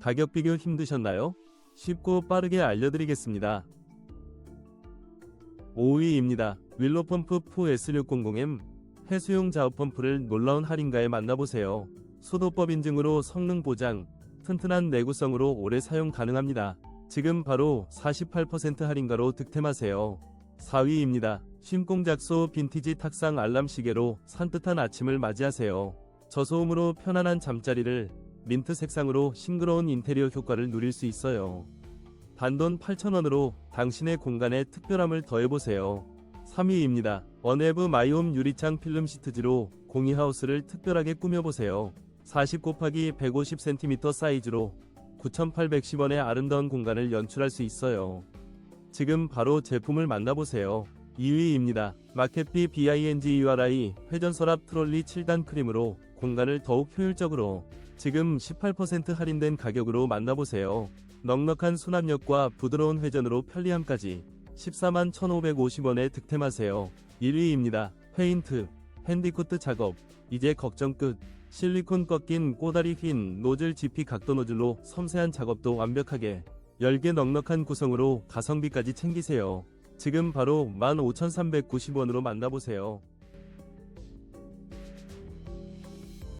가격 비교 힘드셨나요? 쉽고 빠르게 알려드리겠습니다. 5위입니다. 윌로 펌프 푸 S600M 해수용 자업 펌프를 놀라운 할인가에 만나보세요. 소도법 인증으로 성능 보장, 튼튼한 내구성으로 오래 사용 가능합니다. 지금 바로 48% 할인가로 득템하세요. 4위입니다. 쉼공작소 빈티지 탁상 알람 시계로 산뜻한 아침을 맞이하세요. 저소음으로 편안한 잠자리를 민트 색상으로 싱그러운 인테리어 효과를 누릴 수 있어요. 단돈 8,000원으로 당신의 공간에 특별함을 더해보세요. 3위입니다. 원웨브 마이홈 유리창 필름 시트지로 공이하우스를 특별하게 꾸며보세요. 40 곱하기 150cm 사이즈로 9,810원의 아름다운 공간을 연출할 수 있어요. 지금 바로 제품을 만나보세요. 2위입니다. 마켓비 BING-URI 회전 서랍 트롤리 7단 크림으로 공간을 더욱 효율적으로 지금 18% 할인된 가격으로 만나보세요. 넉넉한 수납력과 부드러운 회전으로 편리함까지 14만 1,550원에 득템하세요. 1위입니다. 페인트, 핸디코트 작업, 이제 걱정 끝. 실리콘 꺾인 꼬다리 휜 노즐 GP 각도 노즐로 섬세한 작업도 완벽하게 10개 넉넉한 구성으로 가성비까지 챙기세요. 지금 바로 15,390원으로 만나보세요.